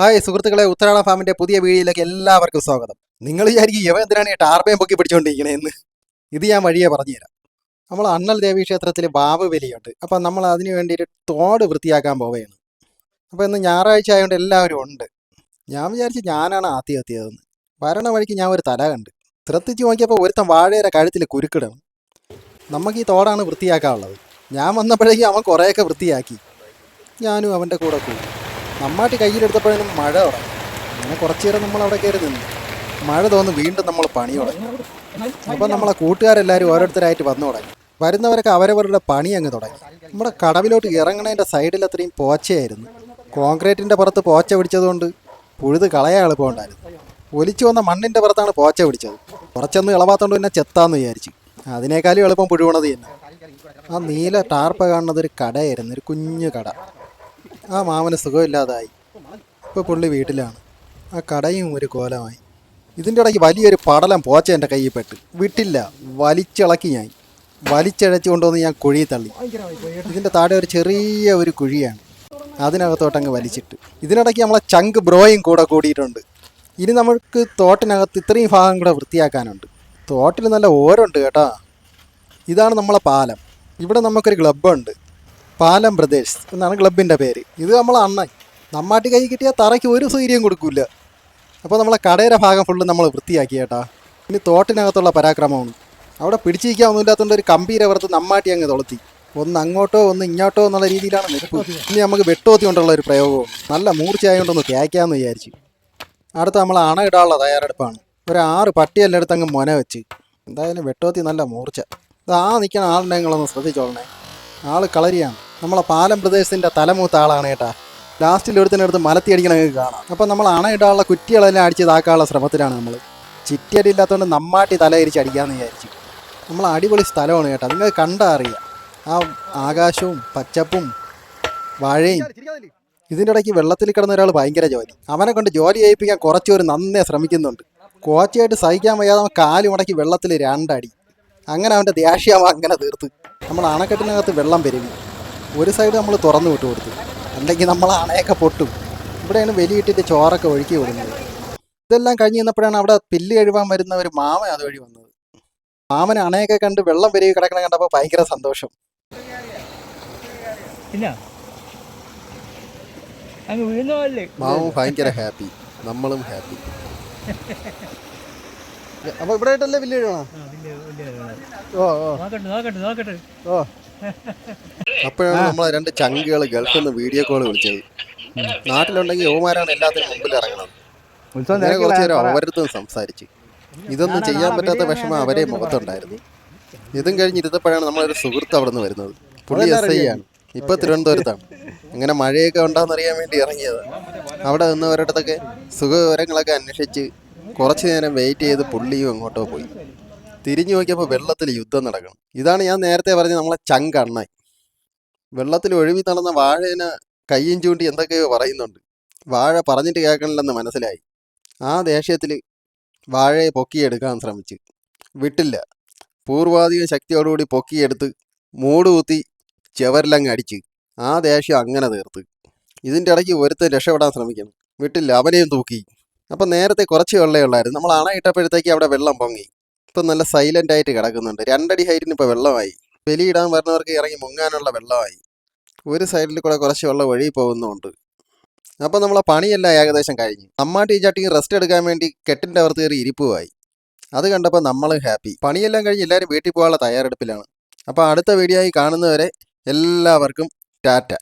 Hi സുഹൃത്തുക്കളെ ഉത്തരാണ ഫാമിന്റെ പുതിയ വീഡിയോയിലേക്ക് എല്ലാവർക്കും സ്വാഗതം. നിങ്ങൾ വിചാരിക്കും യവ എന്തിനാണ് ഈ ടാർബയും പൊക്കി പിടിച്ചുകൊണ്ടിരിക്കണേന്ന് ഇത് ഞാൻ വഴിയെ പറഞ്ഞുതരാം. നമ്മൾ അണ്ണൽ ദേവി ക്ഷേത്രത്തിൽ ബാബു വലിയുണ്ട് അപ്പം നമ്മൾ അതിന് ഒരു തോട് വൃത്തിയാക്കാൻ പോവുകയാണ്. അപ്പോൾ ഇന്ന് ഞായറാഴ്ച ആയതുകൊണ്ട് എല്ലാവരും ഉണ്ട്. ഞാൻ വിചാരിച്ചു ഞാനാണ് ആദ്യം എത്തിയതെന്ന്. വരണ വഴിക്ക് ഞാൻ ഒരു തല കണ്ട്. ശ്രദ്ധിച്ച് നോക്കിയപ്പോൾ ഒരുത്തൻ വാഴയുടെ കഴുത്തിൽ കുരുക്കിടണം. നമുക്ക് ഈ തോടാണ് വൃത്തിയാക്കാനുള്ളത്. ഞാൻ വന്നപ്പോഴേക്കും അവൻ കുറേയൊക്കെ വൃത്തിയാക്കി. ഞാനും അവന്റെ കൂടെ കൂടി. നമ്മാട്ടി കയ്യിലെടുത്തപ്പോഴേനും മഴ തുടങ്ങി. അങ്ങനെ കുറച്ചു നേരം നമ്മൾ അവിടെ കയറി നിന്നു. മഴ തോന്നുന്നു വീണ്ടും നമ്മൾ പണി തുടങ്ങി. അപ്പം നമ്മളെ കൂട്ടുകാരെല്ലാവരും ഓരോരുത്തരായിട്ട് വന്നു തുടങ്ങി. വരുന്നവരൊക്കെ അവരവരുടെ പണി അങ്ങ് തുടങ്ങി. നമ്മുടെ കടവിലോട്ട് ഇറങ്ങണതിന്റെ സൈഡിൽ അത്രയും പോച്ചയായിരുന്നു. കോൺക്രീറ്റിന്റെ പുറത്ത് പോച്ച പിടിച്ചതുകൊണ്ട് പുഴുത് കളയാൻ എളുപ്പമുണ്ടായിരുന്നു ഒലിച്ചു വന്ന മണ്ണിന്റെ പുറത്താണ് പോച്ച പിടിച്ചത്. കുറച്ചൊന്നും ഇളവാത്തോണ്ട് പിന്നെ ചെത്താന്ന് വിചാരിച്ചു. അതിനേക്കാളും എളുപ്പം പുഴുവണത് തന്നെ. ആ നീല ടാർപ്പ കാണുന്നത് ഒരു കടയായിരുന്നു ഒരു കുഞ്ഞു കട. ആ മാമന് സുഖമില്ലാതായി. ഇപ്പോൾ പുള്ളി വീട്ടിലാണ്. ആ കടയും ഒരു കോലമായി. ഇതിന്റെ ഇടയ്ക്ക് വലിയൊരു പടലം പോച്ച എന്റെ കയ്യിൽ പെട്ട്. വിട്ടില്ല. വലിച്ചിളക്കി ഞാൻ. വലിച്ചിഴച്ചു കൊണ്ടുവന്ന് ഞാൻ കുഴിയിൽ തള്ളി. ഇതിന്റെ താഴെ ഒരു ചെറിയ ഒരു കുഴിയാണ്. അതിനകത്തോട്ടങ്ങ് വലിച്ചിട്ട്. ഇതിനിടയ്ക്ക് നമ്മളെ ചങ്ക് ബ്രോയും കൂടെ കൂടിയിട്ടുണ്ട്. ഇനി നമുക്ക് തോട്ടിനകത്ത് ഇത്രയും ഭാഗം കൂടെ വൃത്തിയാക്കാനുണ്ട്. തോട്ടിൽ നല്ല ഓരമുണ്ട് കേട്ടോ. ഇതാണ് നമ്മളെ പാലം. ഇവിടെ നമുക്കൊരു ക്ലബ്ബുണ്ട്. പാലം ബ്രദേഴ്സ് എന്നാണ് ക്ലബിന്റെ പേര്. ഇത് നമ്മൾ അണ്ണൻ. നമ്മാട്ടി കൈ കിട്ടിയാൽ തറയ്ക്ക് ഒരു സൗകര്യം കൊടുക്കില്ല അപ്പോൾ നമ്മളെ കടയുടെ ഭാഗം ഫുള്ള് നമ്മൾ വൃത്തിയാക്കി കേട്ടാ. ഇനി തോട്ടിനകത്തുള്ള പരാക്രമമാണ്. അവിടെ പിടിച്ചിരിക്കാവുന്നില്ലാത്തതുകൊണ്ട് ഒരു കമ്പീര വർത്ത് നമ്മാട്ടി അങ്ങ് തുളത്തി. ഒന്ന് അങ്ങോട്ടോ ഒന്ന് ഇങ്ങോട്ടോ എന്നുള്ള രീതിയിലാണ് നിൽപ്പ് ഇനി നമുക്ക് വെട്ടോത്തി കൊണ്ടുള്ള ഒരു പ്രയോഗവും. നല്ല മൂർച്ചയായതുകൊണ്ടൊന്ന് തേക്കാമെന്ന് വിചാരിച്ചു. അടുത്ത നമ്മൾ അണ ഇടാനുള്ള തയ്യാറെടുപ്പാണ്. ഒരു ആറ് പട്ടിയെല്ലാം എടുത്ത് അങ്ങ് മൊന വെച്ച്. എന്തായാലും വെട്ടോത്തി നല്ല മൂർച്ച. ഇത് ആ നിൽക്കണ ആളുണ്ടെങ്കിൽ ഒന്ന് ശ്രദ്ധിച്ചോളണേ. ആൾ കളരിയാണ്. നമ്മളെ പാലം പ്രദേശത്തിന്റെ തലമൂത്ത ആളാണ് കേട്ടാ ലാസ്റ്റിൽ ഒരുത്തിനടുത്ത് മലത്തി അടിക്കണമെങ്കിൽ കാണാം. അപ്പം നമ്മൾ അണ ഇടാനുള്ള കുറ്റികളെല്ലാം അടിച്ച് ഇതാക്കാനുള്ള ശ്രമത്തിലാണ് നമ്മൾ ചിറ്റിയടി ഇല്ലാത്തതുകൊണ്ട് നമ്മാട്ടി തലയിരിച്ച് അടിക്കാമെന്ന് വിചാരിച്ചു. നമ്മൾ അടിപൊളി സ്ഥലമാണ് കേട്ടോ നിങ്ങൾ കണ്ടാ അറിയാം. ആ ആകാശവും പച്ചപ്പും വാഴയും. ഇതിന്റെ ഇടയ്ക്ക് വെള്ളത്തിൽ കിടന്ന ഒരാൾ ഭയങ്കര ജോലി. അവനെ കൊണ്ട് ജോലി ചെയ്യിപ്പിക്കാൻ കുറച്ചൊരു നന്നേ ശ്രമിക്കുന്നുണ്ട്. കോച്ചയായിട്ട് സഹിക്കാൻ വയ്യാതെ അവൻ മുടക്കി വെള്ളത്തിൽ രണ്ടടി. അങ്ങനെ അവന്റെ ദേഷ്യം അങ്ങനെ തീർത്ത്. നമ്മൾ അണക്കെട്ടിനകത്ത് വെള്ളം പെരുവി ഒരു സൈഡ് നമ്മൾ തുറന്നു വിട്ട് കൊടുത്തു. അല്ലെങ്കിൽ നമ്മൾ അണയൊക്കെ പൊട്ടും. ഇവിടെയാണ് വലിയിട്ടിട്ട് ചോറൊക്കെ ഒഴുക്കി വിടുന്നത്. ഇതെല്ലാം കഴിഞ്ഞ് നിന്നപ്പോഴാണ് അവിടെ പില്ല് കഴുകാൻ വരുന്ന ഒരു മാമ അതുവഴി വന്നത്. മാമന് അണയൊക്കെ കണ്ട് വെള്ളം പെരുകി കിടക്കണം കണ്ടപ്പോൾ ഭയങ്കര സന്തോഷം. മാമു ഭയങ്കര ഹാപ്പി. നമ്മളും ഹാപ്പി. അപ്പൊ ഇവിടെ ആയിട്ടല്ലേ എഴുതണം ഓ ഓ. നോക്കട്ടെ നോക്കട്ടെ നോക്കട്ടെ. ഓ. അപ്പോഴാണ് നമ്മളെ രണ്ട് ചങ്കുകൾ ഗൾഫിൽ നിന്ന് വീഡിയോ കോൾ വിളിച്ചത്. നാട്ടിലുണ്ടെങ്കിൽ യുവമാരാണ് എല്ലാത്തിനും മുമ്പിൽ ഇറങ്ങണം അങ്ങനെ കുറച്ച് നേരം അവരടുത്തും സംസാരിച്ച്. ഇതൊന്നും ചെയ്യാൻ പറ്റാത്ത വിഷമം അവരെ മുഖത്തുണ്ടായിരുന്നു. ഇതും കഴിഞ്ഞ് ഇരുത്തപ്പോഴാണ് നമ്മളൊരു സുഹൃത്ത് അവിടെ നിന്ന് വരുന്നത്. പുള്ളി എസ് ഐ ആണ്. ഇപ്പൊ തിരുവനന്തപുരത്താണ്. അങ്ങനെ മഴയൊക്കെ ഉണ്ടാകുന്നറിയാൻ വേണ്ടി ഇറങ്ങിയത്. അവിടെ നിന്നവരടുത്തൊക്കെ സുഖവിവരങ്ങളൊക്കെ അന്വേഷിച്ച് കുറച്ചു നേരം വെയിറ്റ് ചെയ്ത് പുള്ളിയും അങ്ങോട്ടോ പോയി. തിരിഞ്ഞു നോക്കിയപ്പോൾ വെള്ളത്തിൽ യുദ്ധം നടക്കണം. ഇതാണ് ഞാൻ നേരത്തെ പറഞ്ഞ നമ്മളെ ചങ്കണ്ണായി വെള്ളത്തിൽ ഒഴുകി നടന്ന വാഴേനെ കയ്യും ചൂണ്ടി എന്തൊക്കെയോ പറയുന്നുണ്ട്. വാഴ പറഞ്ഞിട്ട് കേൾക്കണില്ലെന്ന് മനസ്സിലായി. ആ ദേഷ്യത്തിൽ വാഴയെ പൊക്കിയെടുക്കാൻ ശ്രമിച്ചു. വിട്ടില്ല. പൂർവാധിക ശക്തിയോടുകൂടി പൊക്കിയെടുത്ത് മൂട് കുത്തി ചെവരിലങ്ങ് അടിച്ച്. ആ ദേഷ്യം അങ്ങനെ തീർത്ത്. ഇതിന്റെ ഇടയ്ക്ക് ഒരുത്തൻ രക്ഷപ്പെടാൻ ശ്രമിക്കണം വിട്ടില്ല. അവനെയും തൂക്കി. അപ്പം നേരത്തെ കുറച്ച് വെള്ളമേ ഉള്ളായിരുന്നു. നമ്മൾ അണ ഇട്ടപ്പോഴത്തേക്ക് അവിടെ വെള്ളം പൊങ്ങി. ഇപ്പം നല്ല സൈലന്റ് ആയിട്ട് കിടക്കുന്നുണ്ട്. രണ്ടടി ഹൈറ്റിന് ഇപ്പോൾ വെള്ളമായി. വെലിയിടാൻ വരുന്നവർക്ക് ഇറങ്ങി മുങ്ങാനുള്ള വെള്ളമായി. ഒരു സൈഡിൽ കൂടെ കുറച്ച് വെള്ളം വഴി പോകുന്നുണ്ട്. അപ്പോൾ നമ്മളെ പണിയെല്ലാം ഏകദേശം കഴിഞ്ഞു. അമ്മാട്ടി ചട്ടിയും റെസ്റ്റ് എടുക്കാൻ വേണ്ടി കെട്ടിന്റെ അവർ കയറി ഇരിപ്പുമായി അത് കണ്ടപ്പോൾ നമ്മൾ ഹാപ്പി പണിയെല്ലാം കഴിഞ്ഞ് എല്ലാവരും വീട്ടിൽ പോകാനുള്ള തയ്യാറെടുപ്പിലാണ്. അപ്പോൾ അടുത്ത വീഡിയോ ആയി കാണുന്നവരെ എല്ലാവർക്കും ടാറ്റ.